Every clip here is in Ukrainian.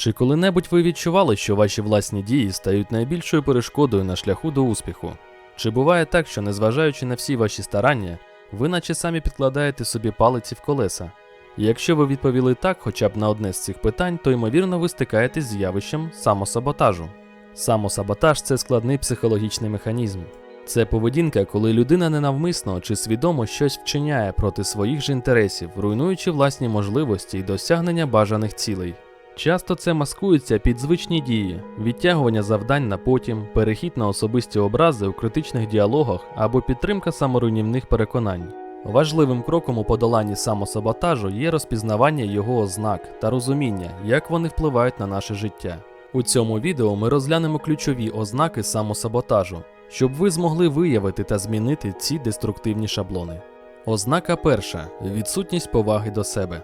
Чи коли-небудь ви відчували, що ваші власні дії стають найбільшою перешкодою на шляху до успіху? Чи буває так, що незважаючи на всі ваші старання, ви наче самі підкладаєте собі палиці в колеса? Якщо ви відповіли так хоча б на одне з цих питань, то ймовірно ви стикаєтесь з явищем самосаботажу. Самосаботаж це складний психологічний механізм. Це поведінка, коли людина ненавмисно чи свідомо щось вчиняє проти своїх же інтересів, руйнуючи власні можливості і досягнення бажаних цілей. Часто це маскується під звичні дії, відтягування завдань на потім, перехід на особисті образи у критичних діалогах або підтримка саморуйнівних переконань. Важливим кроком у подоланні самосаботажу є розпізнавання його ознак та розуміння, як вони впливають на наше життя. У цьому відео ми розглянемо ключові ознаки самосаботажу, щоб ви змогли виявити та змінити ці деструктивні шаблони. Ознака перша відсутність поваги до себе.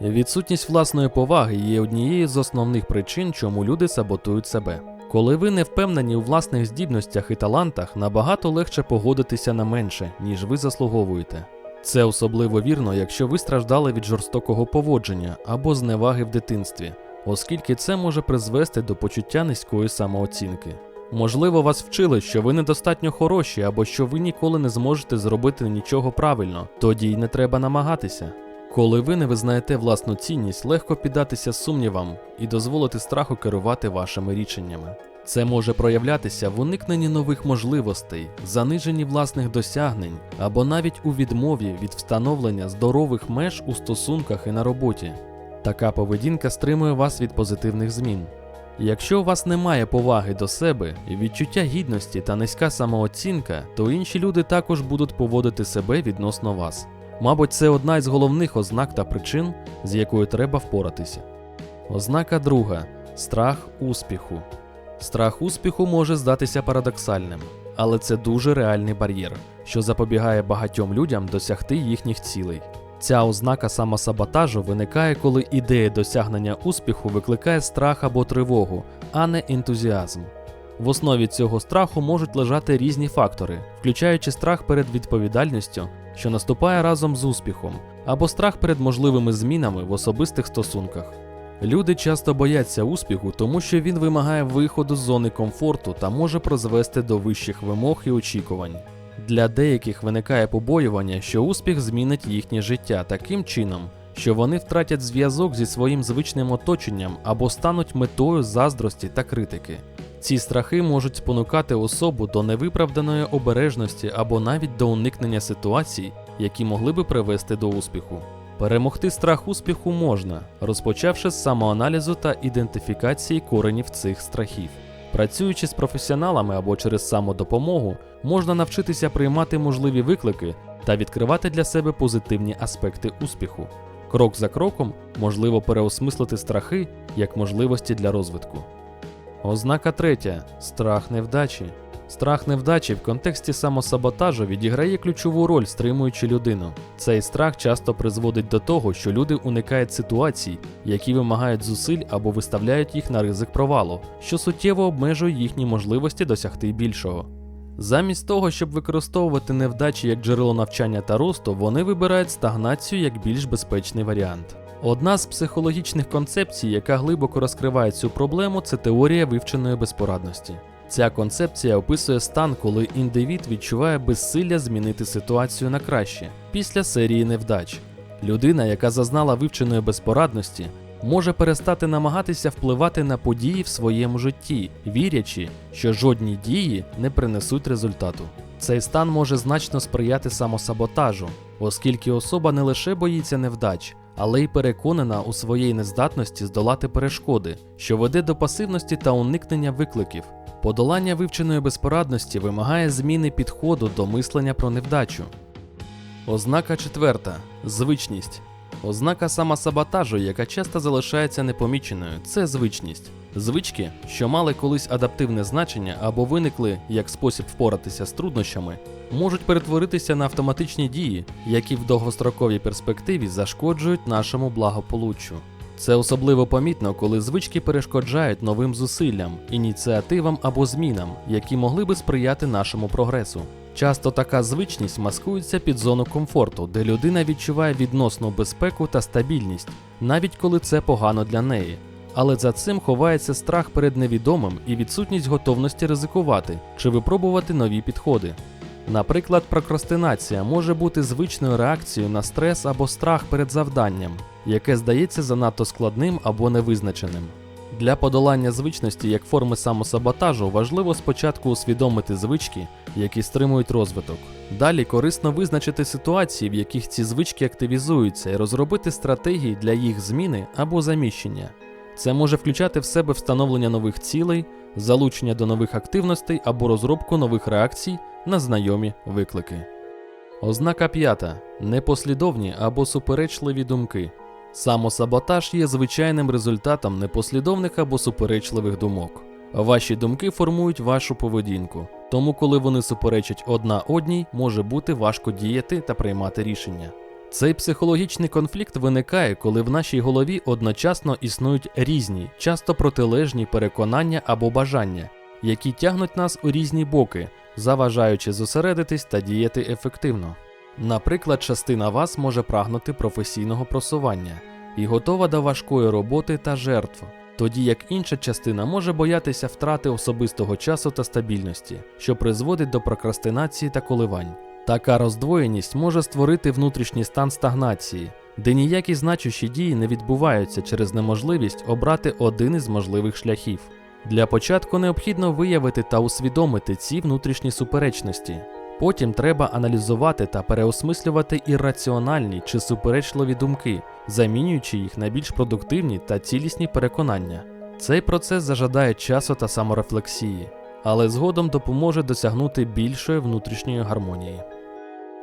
Відсутність власної поваги є однією з основних причин, чому люди саботують себе. Коли ви не впевнені у власних здібностях і талантах, набагато легше погодитися на менше, ніж ви заслуговуєте. Це особливо вірно, якщо ви страждали від жорстокого поводження або зневаги в дитинстві, оскільки це може призвести до почуття низької самооцінки. Можливо, вас вчили, що ви недостатньо хороші або що ви ніколи не зможете зробити нічого правильно, тоді й не треба намагатися. Коли ви не визнаєте власну цінність, легко піддатися сумнівам і дозволити страху керувати вашими рішеннями. Це може проявлятися в уникненні нових можливостей, заниженні власних досягнень або навіть у відмові від встановлення здорових меж у стосунках і на роботі. Така поведінка стримує вас від позитивних змін. Якщо у вас немає поваги до себе, відчуття гідності та низька самооцінка, то інші люди також будуть поводити себе відносно вас. Мабуть, це одна із головних ознак та причин, з якою треба впоратися. Ознака друга страх успіху. Страх успіху може здатися парадоксальним, але це дуже реальний бар'єр, що запобігає багатьом людям досягти їхніх цілей. Ця ознака самосаботажу виникає, коли ідея досягнення успіху викликає страх або тривогу, а не ентузіазм. В основі цього страху можуть лежати різні фактори, включаючи страх перед відповідальністю, що наступає разом з успіхом, або страх перед можливими змінами в особистих стосунках. Люди часто бояться успіху, тому що він вимагає виходу з зони комфорту та може призвести до вищих вимог і очікувань. Для деяких виникає побоювання, що успіх змінить їхнє життя таким чином, що вони втратять зв'язок зі своїм звичним оточенням або стануть метою заздрості та критики. Ці страхи можуть спонукати особу до невиправданої обережності або навіть до уникнення ситуацій, які могли би привести до успіху. Перемогти страх успіху можна, розпочавши з самоаналізу та ідентифікації коренів цих страхів. Працюючи з професіоналами або через самодопомогу, можна навчитися приймати можливі виклики та відкривати для себе позитивні аспекти успіху. Крок за кроком можливо переосмислити страхи як можливості для розвитку. Ознака третя страх невдачі. Страх невдачі в контексті самосаботажу відіграє ключову роль, стримуючи людину. Цей страх часто призводить до того, що люди уникають ситуацій, які вимагають зусиль або виставляють їх на ризик провалу, що суттєво обмежує їхні можливості досягти більшого. Замість того, щоб використовувати невдачі як джерело навчання та росту, вони вибирають стагнацію як більш безпечний варіант. Одна з психологічних концепцій, яка глибоко розкриває цю проблему, це теорія вивченої безпорадності. Ця концепція описує стан, коли індивід відчуває безсилля змінити ситуацію на краще після серії невдач. Людина, яка зазнала вивченої безпорадності, може перестати намагатися впливати на події в своєму житті, вірячи, що жодні дії не принесуть результату. Цей стан може значно сприяти самосаботажу, оскільки особа не лише боїться невдач, але й переконана у своїй нездатності здолати перешкоди, що веде до пасивності та уникнення викликів. Подолання вивченої безпорадності вимагає зміни підходу до мислення про невдачу. Ознака четверта звичність. Ознака самосаботажу, яка часто залишається непоміченою, це звичність. Звички, що мали колись адаптивне значення або виникли як спосіб впоратися з труднощами, можуть перетворитися на автоматичні дії, які в довгостроковій перспективі зашкоджують нашому благополуччю. Це особливо помітно, коли звички перешкоджають новим зусиллям, ініціативам або змінам, які могли би сприяти нашому прогресу. Часто така звичність маскується під зону комфорту, де людина відчуває відносну безпеку та стабільність, навіть коли це погано для неї. Але за цим ховається страх перед невідомим і відсутність готовності ризикувати чи випробувати нові підходи. Наприклад, прокрастинація може бути звичною реакцією на стрес або страх перед завданням, яке здається занадто складним або невизначеним. Для подолання звичності як форми самосаботажу важливо спочатку усвідомити звички, які стримують розвиток. Далі корисно визначити ситуації, в яких ці звички активізуються, і розробити стратегії для їх зміни або заміщення. Це може включати в себе встановлення нових цілей, залучення до нових активностей або розробку нових реакцій на знайомі виклики. Ознака п'ята непослідовні або суперечливі думки. Самосаботаж є звичайним результатом непослідовних або суперечливих думок. Ваші думки формують вашу поведінку, тому коли вони суперечать одна одній, може бути важко діяти та приймати рішення. Цей психологічний конфлікт виникає, коли в нашій голові одночасно існують різні, часто протилежні переконання або бажання, які тягнуть нас у різні боки, заважаючи зосередитись та діяти ефективно. Наприклад, частина вас може прагнути професійного просування і готова до важкої роботи та жертв, тоді як інша частина може боятися втрати особистого часу та стабільності, що призводить до прокрастинації та коливань. Така роздвоєність може створити внутрішній стан стагнації, де ніякі значущі дії не відбуваються через неможливість обрати один із можливих шляхів. Для початку необхідно виявити та усвідомити ці внутрішні суперечності. Потім треба аналізувати та переосмислювати ірраціональні чи суперечливі думки, замінюючи їх на більш продуктивні та цілісні переконання. Цей процес зажадає часу та саморефлексії, але згодом допоможе досягнути більшої внутрішньої гармонії.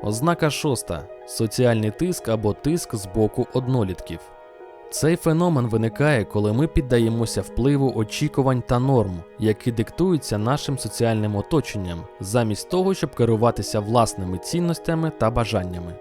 Ознака шоста соціальний тиск або тиск з боку однолітків. Цей феномен виникає, коли ми піддаємося впливу очікувань та норм, які диктуються нашим соціальним оточенням, замість того, щоб керуватися власними цінностями та бажаннями.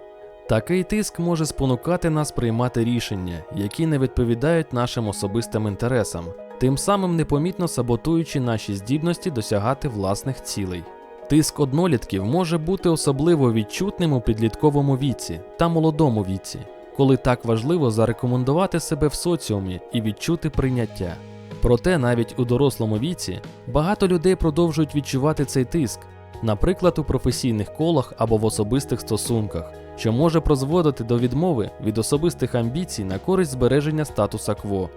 Такий тиск може спонукати нас приймати рішення, які не відповідають нашим особистим інтересам, тим самим непомітно саботуючи наші здібності досягати власних цілей. Тиск однолітків може бути особливо відчутним у підлітковому віці та молодому віці, коли так важливо зарекомендувати себе в соціумі і відчути прийняття. Проте навіть у дорослому віці багато людей продовжують відчувати цей тиск, наприклад, у професійних колах або в особистих стосунках, що може призводити до відмови від особистих амбіцій на користь збереження статуса кво.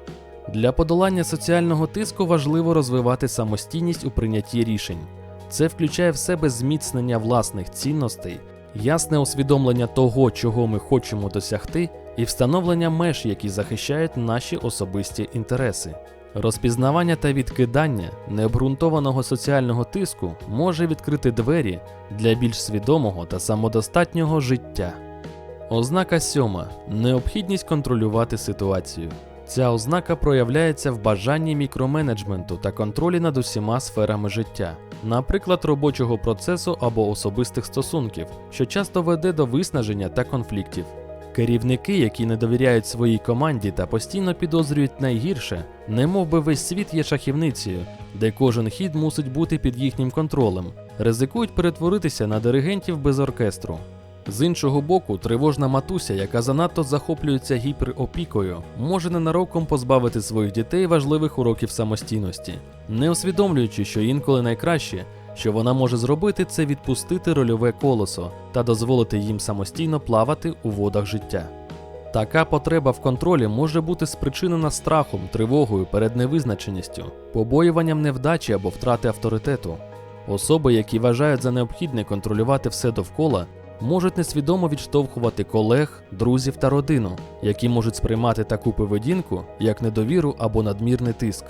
Для подолання соціального тиску важливо розвивати самостійність у прийнятті рішень. Це включає в себе зміцнення власних цінностей, ясне усвідомлення того, чого ми хочемо досягти, і встановлення меж, які захищають наші особисті інтереси. Розпізнавання та відкидання необґрунтованого соціального тиску може відкрити двері для більш свідомого та самодостатнього життя. Ознака сьома необхідність контролювати ситуацію. Ця ознака проявляється в бажанні мікроменеджменту та контролі над усіма сферами життя, наприклад, робочого процесу або особистих стосунків, що часто веде до виснаження та конфліктів. Керівники, які не довіряють своїй команді та постійно підозрюють найгірше, немов би весь світ є шахівницею, де кожен хід мусить бути під їхнім контролем, ризикують перетворитися на диригентів без оркестру. З іншого боку, тривожна матуся, яка занадто захоплюється гіперопікою, може ненароком позбавити своїх дітей важливих уроків самостійності, не усвідомлюючи, що інколи найкраще, що вона може зробити, це відпустити рольове колесо та дозволити їм самостійно плавати у водах життя. Така потреба в контролі може бути спричинена страхом, тривогою перед невизначеністю, побоюванням невдачі або втрати авторитету. Особи, які вважають за необхідне контролювати все довкола, можуть несвідомо відштовхувати колег, друзів та родину, які можуть сприймати таку поведінку як недовіру або надмірний тиск.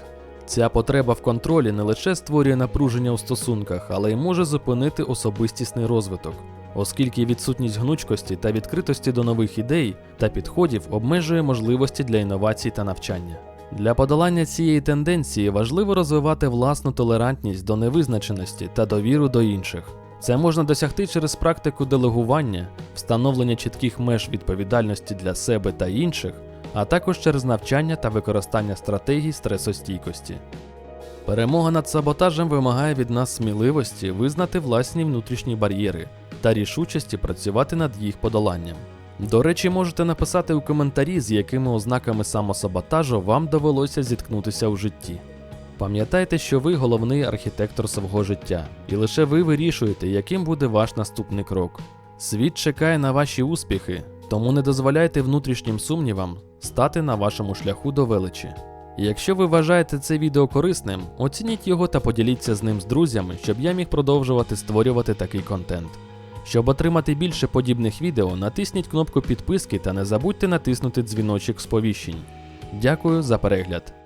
Ця потреба в контролі не лише створює напруження у стосунках, але й може зупинити особистісний розвиток, оскільки відсутність гнучкості та відкритості до нових ідей та підходів обмежує можливості для інновацій та навчання. Для подолання цієї тенденції важливо розвивати власну толерантність до невизначеності та довіру до інших. Це можна досягти через практику делегування, встановлення чітких меж відповідальності для себе та інших, а також через навчання та використання стратегій стресостійкості. Перемога над саботажем вимагає від нас сміливості визнати власні внутрішні бар'єри та рішучості працювати над їх подоланням. До речі, можете написати у коментарі, з якими ознаками самосаботажу вам довелося зіткнутися у житті. Пам'ятайте, що ви головний архітектор свого життя, і лише ви вирішуєте, яким буде ваш наступний крок. Світ чекає на ваші успіхи, тому не дозволяйте внутрішнім сумнівам стати на вашому шляху до величі. Якщо ви вважаєте це відео корисним, оцініть його та поділіться з ним з друзями, щоб я міг продовжувати створювати такий контент. Щоб отримати більше подібних відео, натисніть кнопку підписки та не забудьте натиснути дзвіночок сповіщень. Дякую за перегляд.